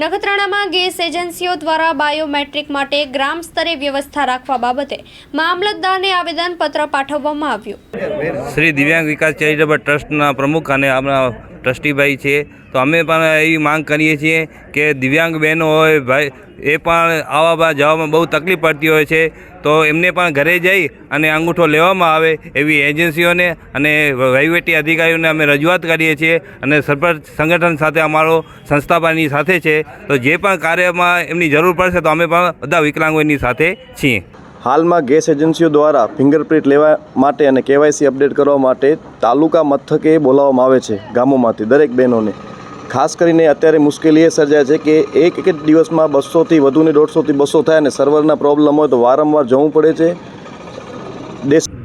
નખત્રાણામાં gas એજન્સીઓ દ્વારા biometric માટે ગ્રામ સ્તરે વ્યવસ્થા રાખવા બાબતે મામલતદારને આવેદનપત્ર પાઠવવામાં આવ્યું. શ્રી દિવ્યાંગ વિકાસ ચેરિટેબલ ટ્રસ્ટના પ્રમુખ અને આપણા ટ્રસ્ટીભાઈ છે. તો અમે પણ એવી માંગ કરીએ છીએ કે દિવ્યાંગ બહેનો હોય, ભાઈ, એ પણ આવવા જવામાં બહુ તકલીફ પડતી હોય છે. તો એમને પણ ઘરે જઈ અને અંગૂઠો લેવામાં આવે એવી એજન્સીઓને અને વહીવટી અધિકારીઓને અમે રજૂઆત કરીએ છીએ અને સરપંચ સંગઠન સાથે અમારો સંસ્થાપાની સાથે છે. તો જે પણ કાર્યમાં એમની જરૂર પડશે તો અમે પણ બધા વિકલાંગોની સાથે છીએ. હાલમાં ગેસ એજન્સીઓ દ્વારા ફિંગરપ્રિન્ટ લેવા માટે અને કેવાયસી અપડેટ કરવા માટે તાલુકા મથકે બોલાવવામાં આવે છે ગામોમાંથી દરેક બહેનોને. ખાસ કરીને અત્યારે મુશ્કેલી એ સર્જાય છે કે એક એક દિવસમાં બસોથી વધુને દોઢસોથી બસો થાય અને સર્વરના પ્રોબ્લેમ હોય તો વારંવાર જવું પડે છે.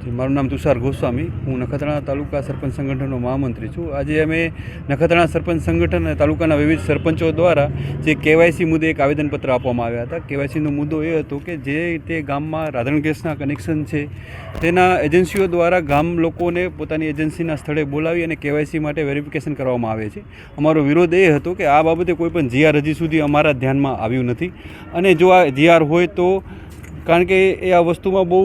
જી, મારું નામ તુષાર ગોસ્વામી. હું નખત્રાણા તાલુકા સરપંચ સંગઠનનો મહામંત્રી છું. આજે અમે નખત્રાણા સરપંચ સંગઠન અને તાલુકાના વિવિધ સરપંચો દ્વારા જે કેવાયસી મુદ્દે એક આવેદનપત્ર આપવામાં આવ્યા હતા. કેવાયસીનો મુદ્દો એ હતો કે જે તે ગામમાં રાધણ ગેસના કનેક્શન છે તેના એજન્સીઓ દ્વારા ગામ લોકોને પોતાની એજન્સીના સ્થળે બોલાવી અને કેવાયસી માટે વેરિફિકેશન કરવામાં આવે છે. અમારો વિરોધ એ હતો કે આ બાબતે કોઈપણ જીઆર હજી સુધી અમારા ધ્યાનમાં આવ્યું નથી. અને જો આ જીઆર હોય તો કારણ કે એ આ વસ્તુમાં બહુ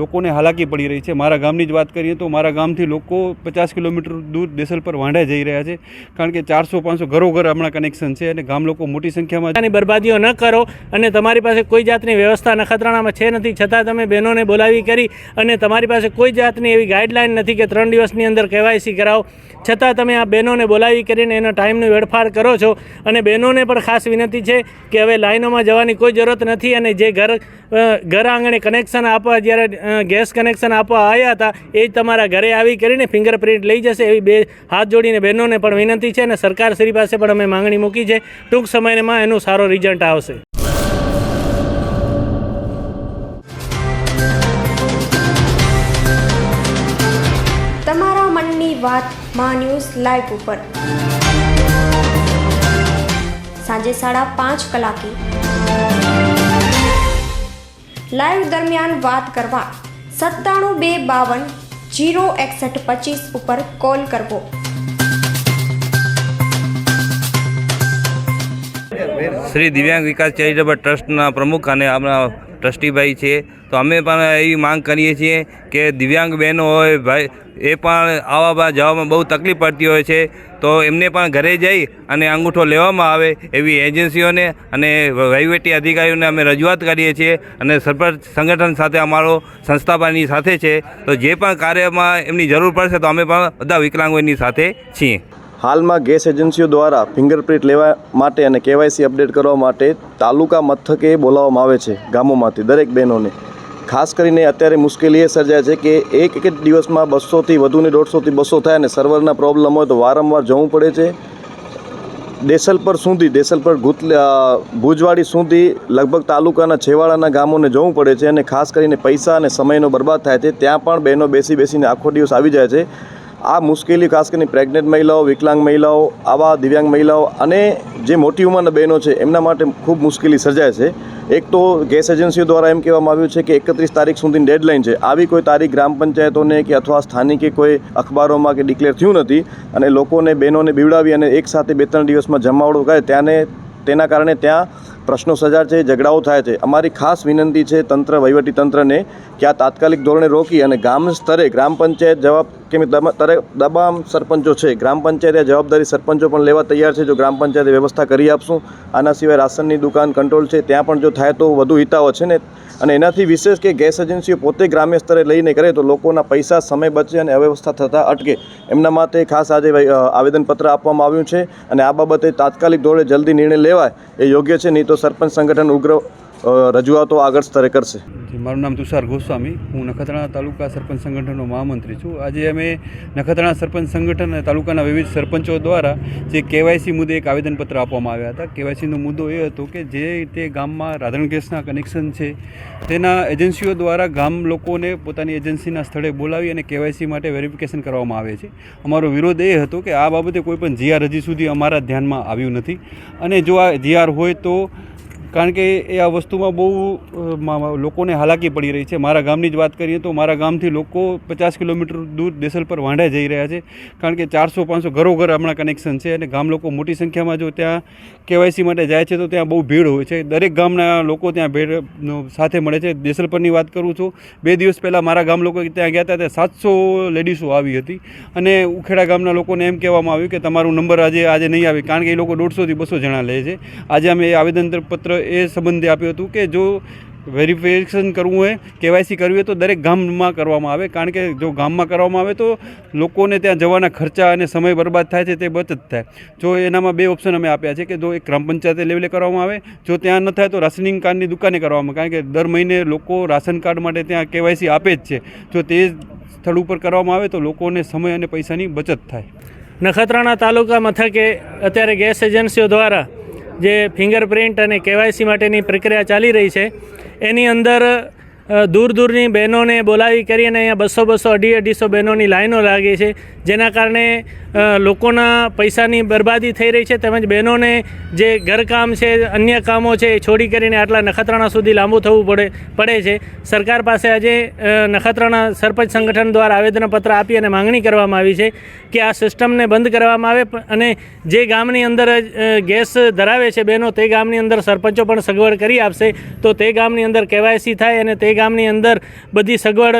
લોકોને હાલાકી પડી રહી છે. મારા ગામની જ વાત કરીએ તો મારા ગામથી લોકો પચાસ કિલોમીટર દૂર દેસલ પર વાંઢા જઈ રહ્યા છે. કારણ કે ચારસો, પાંચસો ઘરો ઘર હમણાં કનેક્શન છે અને ગામ લોકો મોટી સંખ્યામાં બરબાદીઓ ન કરો અને તમારી પાસે કોઈ જાતની વ્યવસ્થા નખત્રાણામાં છે નથી. છતાં તમે બહેનોને બોલાવી કરી અને તમારી પાસે કોઈ જાતની એવી ગાઈડલાઇન નથી કે ત્રણ દિવસની અંદર કેવાયસી કરાવો. છતાં તમે આ બહેનોને બોલાવી કરીને એનો ટાઈમનો વેડફાર કરો છો. અને બહેનોને પણ ખાસ વિનંતી છે કે હવે લાઈનોમાં જવાની કોઈ જરૂરત નથી અને જે ઘર ઘર આંગણે કનેક્શન આપવા જ્યારે ગેસ કનેક્શન આપવા આવ્યા હતા, એ જ તમારા ઘરે આવી કરીને ફિંગરપ્રિન્ટ લઈ જશે એવી બે હાથ જોડીને બહેનોને પણ વિનંતી છે અને સરકાર શ્રી પાસે પણ અમે માંગણી મૂકી છે. ટૂંક સમયમાં એનું સારો રિઝલ્ટ આવશે. તમારા મનની વાતમાં ન્યૂઝ લાઈવ ઉપર. સાંજે સાડા પાંચ કલાકે લાઈવ દરમિયાન વાત કરવા સત્તાણું બે બાવન જીરો એકસઠ પચીસ ઉપર કોલ કરવો. શ્રી દિવ્યાંગ વિકાસ ચેરિટેબલ ટ્રસ્ટના પ્રમુખ અને આપણા ટ્રસ્ટીભાઈ છે. તો અમે પણ એવી માંગ કરીએ છીએ કે દિવ્યાંગ બહેનો હોય, ભાઈ, એ પણ આવવા જવામાં બહુ તકલીફ પડતી હોય છે. તો એમને પણ ઘરે જઈ અને અંગૂઠો લેવામાં આવે એવી એજન્સીઓને અને વહીવટી અધિકારીઓને અમે રજૂઆત કરીએ છીએ અને સરપંચ સંગઠન સાથે અમારો સંસ્થાપાની સાથે છે. તો જે પણ કાર્યમાં એમની જરૂર પડશે તો અમે પણ બધા વિકલાંગોની સાથે છીએ. હાલમાં ગેસ એજન્સીઓ દ્વારા ફિંગરપ્રિન્ટ લેવા માટે અને કેવાયસી અપડેટ કરવા માટે તાલુકા મથકે બોલાવવામાં આવે છે ગામોમાંથી દરેક બહેનોને. ખાસ કરીને અત્યારે મુશ્કેલી એ સર્જાય છે કે એક એક દિવસમાં બસોથી વધુને દોઢસોથી બસો થાય અને સર્વરના પ્રોબ્લેમ હોય તો વારંવાર જવું પડે છે. દેસલપર સુધી, દેસલપર ગુત ભુજવાડી સુધી લગભગ તાલુકાના છેવાડાના ગામોને જવું પડે છે અને ખાસ કરીને પૈસા અને સમયનો બરબાદ થાય છે. ત્યાં પણ બહેનો બેસી બેસીને આખો દિવસ આવી જાય છે. આ મુશ્કેલી ખાસ કરીને પ્રેગ્નેન્ટ મહિલાઓ, વિકલાંગ મહિલાઓ, આવા દિવ્યાંગ મહિલાઓ અને જે મોટી ઉંમરના બહેનો છે, એમના માટે ખૂબ મુશ્કેલી સર્જાય છે. એક તો ગેસ એજન્સીઓ દ્વારા એમ કહેવામાં આવ્યું છે કે એકત્રીસ તારીખ સુધીની ડેડલાઇન છે. આવી કોઈ તારીખ ગ્રામ પંચાયતોને કે અથવા સ્થાનિકે કોઈ અખબારોમાં કે ડિક્લેર થયું નથી અને લોકોને, બહેનોને બીવડાવી અને એક સાથે બે ત્રણ દિવસમાં જમાવડો કરે ત્યાંને, તેના કારણે ત્યાં પ્રશ્નો સજાર છે, ઝઘડાઓ થાય છે. અમારી ખાસ વિનંતી છે તંત્ર, વહીવટી તંત્રને કે આ તાત્કાલિક ધોરણે રોકી અને ગામ સ્તરે ગ્રામ પંચાયત જવાબ કેમ કે તમામ સરપંચો છે. ગ્રામ પંચાયતે જવાબદારી સરપંચો પણ લેવા તૈયાર છે. જો ગ્રામ પંચાયતે વ્યવસ્થા કરી આપશું, આના સિવાય રાશનની દુકાન કંટ્રોલ છે. ત્યાં પણ જો થાય તો વધુ હિતાઓ છે ને. અને એનાથી વિશેષ કે ગેસ એજન્સીઓ પોતે ગ્રામ્ય સ્તરે લઈને કરે તો લોકોના પૈસા સમય બચે અને અવ્યવસ્થા થતાં અટકે. એમના માટે ખાસ આજે આવેદનપત્ર આપવામાં આવ્યું છે. અને આ બાબતે તાત્કાલિક ધોરણે જલ્દી નિર્ણય લેવાય એ યોગ્ય છે. નહીં તો સરપંચ સંગઠન ઉગ્ર રજૂઆતો આગળ સ્તરે કરશે. મારું નામ તુષાર ગોસ્વામી. હું નખત્રાણા તાલુકા સરપંચ સંગઠનનો મહામંત્રી છું. આજે અમે નખત્રાણા સરપંચ સંગઠન અને તાલુકાના વિવિધ સરપંચો દ્વારા જે કેવાયસી મુદ્દે એક આવેદનપત્ર આપવામાં આવ્યા હતા. કેવાયસીનો મુદ્દો એ હતો કે જે તે ગામમાં રાધણ ગેસના કનેક્શન છે, તેના એજન્સીઓ દ્વારા ગામ લોકોને પોતાની એજન્સીના સ્થળે બોલાવી અને કેવાયસી માટે વેરિફિકેશન કરવામાં આવે છે. અમારો વિરોધ એ હતો કે આ બાબતે કોઈપણ જીઆર હજી સુધી અમારા ધ્યાનમાં આવ્યું નથી. અને જો આ જીઆર હોય તો કારણ કે એ આ વસ્તુમાં બહુ લોકોને હાલાકી પડી રહી છે. મારા ગામની જ વાત કરીએ તો મારા ગામથી લોકો પચાસ કિલોમીટર દૂર દેસલ પર વાંઢા જઈ રહ્યા છે. કારણ કે ચારસો, પાંચસો ઘરો ઘર હમણાં કનેક્શન છે અને ગામ લોકો મોટી સંખ્યામાં જો ત્યાં કેવાયસી માટે જાય છે તો ત્યાં બહુ ભીડ હોય છે. દરેક ગામના લોકો ત્યાં ભીડ સાથે મળે છે. દેસલ પરની વાત કરું છું, બે દિવસ પહેલાં મારા ગામ લોકો ત્યાં ગયા હતા, ત્યાં સાતસો લેડીઝો આવી હતી. અને ઉખેડા ગામના લોકોને એમ કહેવામાં આવ્યું કે તમારો નંબર આજે આજે નહીં આવે, કારણ કે એ લોકો દોઢસોથી બસો જણા લે છે. આજે અમે આવેદનપત્ર એ સંબંધે આપ્યું હતું કે જો વેરિફિકેશન કરવું હોય, કેવાયસી કરવી હોય તો દરેક ગામમાં કરવામાં આવે. કારણ કે જો ગામમાં કરવામાં આવે તો લોકોને ત્યાં જવાના ખર્ચા અને સમય બરબાદ થાય છે, તે બચત થાય. જો એનામાં બે ઓપ્શન અમે આપ્યા છે કે જો એક ગ્રામ પંચાયત લેવલે કરવામાં આવે, જો ત્યાં ન થાય તો રાશનિંગ કાર્ડની દુકાને કરવામાં કારણ કે દર મહિને લોકો રાશન કાર્ડ માટે ત્યાં કેવાયસી આપે જ છે. જો તે સ્થળ ઉપર કરવામાં આવે તો લોકોને સમય અને પૈસાની બચત થાય. નખત્રાણા તાલુકા મથકે અત્યારે ગેસ એજન્સીઓ દ્વારા જે ફિંગરપ્રિન્ટ અને કેવાયસી માટેની પ્રક્રિયા ચાલી રહી છે એની અંદર દૂર દૂરની બહેનોને બોલાવી કરીને અહીંયા બસો બસો અઢી અઢીસો બહેનોની લાઈનો લાગી છે, જેના કારણે લોકોના પૈસાની બરબાદી થઈ રહી છે, તેમજ બહેનોને જે ઘરકામ છે, અન્ય કામો છે, એ છોડી કરીને આટલા નખત્રાણા સુધી લાંબુ થવું પડે પડે છે. સરકાર પાસે આજે નખત્રાણા સરપંચ સંગઠન દ્વારા આવેદનપત્ર આપી અને માંગણી કરવામાં આવી છે કે આ સિસ્ટમને બંધ કરવામાં આવે અને જે ગામની અંદર ગેસ ધરાવે છે બહેનો, તે ગામની અંદર સરપંચો પણ સગવડ કરી આપશે, તો તે ગામની અંદર કેવાયસી થાય અને તે ગામની અંદર બધી સગવડ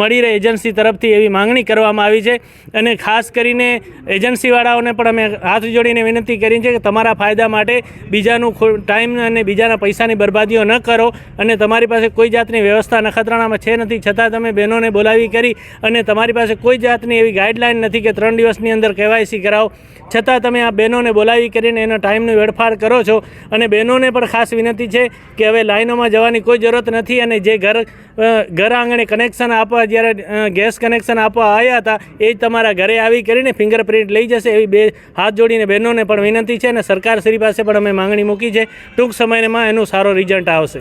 મળી રહે એજન્સી તરફથી એવી માંગણી કરવામાં આવી છે. અને ખાસ કરીને એજન્સીવાળાઓને પણ અમે હાથ જોડીને વિનંતી કરી છે કે તમારા ફાયદા માટે બીજાનું ટાઈમ અને બીજાના પૈસાની બરબાદીઓ ન કરો અને તમારી પાસે કોઈ જાતની વ્યવસ્થા નખત્રાણામાં છે નથી. છતાં તમે બહેનોને બોલાવી કરી અને તમારી પાસે કોઈ જાતની એવી ગાઈડલાઈન નથી કે ત્રણ દિવસની અંદર કેવાયસી કરાવો. છતાં તમે આ બહેનોને બોલાવી કરીને એનો ટાઈમનો વેડફાર કરો છો. અને બહેનોને પણ ખાસ વિનંતી છે કે હવે લાઈનોમાં જવાની કોઈ જરૂરત નથી અને જે ઘર અ, ઘર આંગણે કનેક્શન આપવા જ્યારે ગેસ કનેક્શન આપવા આવ્યા હતા એ જ તમારા ઘરે આવી કરીને ફિંગરપ્રિન્ટ લઈ જશે એવી બે હાથ જોડીને બહેનોને પણ વિનંતી છે અને સરકાર શ્રી પાસે પણ અમે માંગણી મૂકી છે. ટૂંક સમયમાં એનું સારો રિઝલ્ટ આવશે.